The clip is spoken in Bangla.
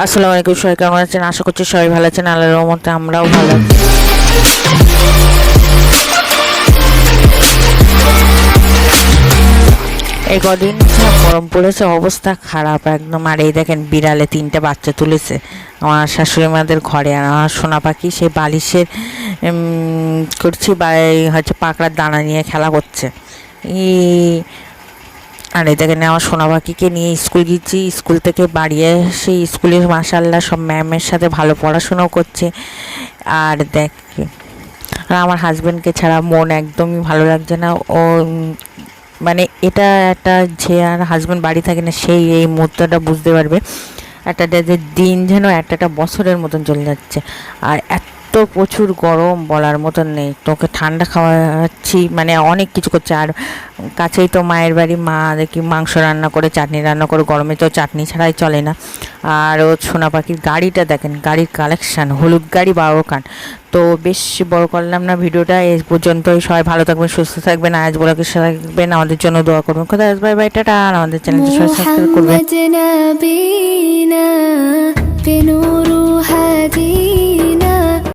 আসসালামু আলাইকুম, সবাই কেমন আছেন? আশা করছি সবাই ভালো আছেন। আল্লাহর রহমতে আমরাও ভালো আছি। এই কদিন গরম পড়েছে, অবস্থা খারাপ একদম। আর এই দেখেন, বিড়ালে তিনটে বাচ্চা তুলেছে। আমার শাশুড়ি মাদের ঘরে, আর আমার সোনা পাখি সেই বালিশের করছি বা হচ্ছে পাকড়ার দানা নিয়ে খেলা করছে। এই আর এই দেখেন আমার সোনা পাখিকে নিয়ে স্কুল গিয়েছি, স্কুল থেকে বাড়ি এসে স্কুলের মাসাল্লাহ সব ম্যামের সাথে ভালো পড়াশোনাও করছে। আর দেখ, আর আমার হাজব্যান্ডকে ছাড়া মন একদমই ভালো লাগছে না। ও মানে এটা একটা যে আর হাজব্যান্ড বাড়ি থাকে না, সেই এই মুহূর্তটা বুঝতে পারবে। একটা দিন যেন একটা একটা বছরের মতন চলে যাচ্ছে। আর এত তো প্রচুর গরম বলার মতন নেই। তোকে ঠান্ডা খাওয়াচ্ছি মানে অনেক কিছু করছে। আর কাছেই তো মায়ের বাড়ি মা দেখি মাংস রান্না করে চাটনি রান্না করে গরমে তো চাটনি ছাড়াই চলে না। আর ও সোনা পাখির গাড়িটা দেখেন গাড়ির কালেকশান হলুদ গাড়ি বারো কান তো বেশ বড় করলাম না ভিডিওটা এ পর্যন্তই। সবাই ভালো থাকবেন সুস্থ থাকবেন আজ বলা কিছু থাকবেন। আমাদের জন্য দোয়া করবেন। কোথায় আসবে বাই টাটা। আর আমাদের চ্যানেলটা সবাই সাবস্ক্রাইব করবেন।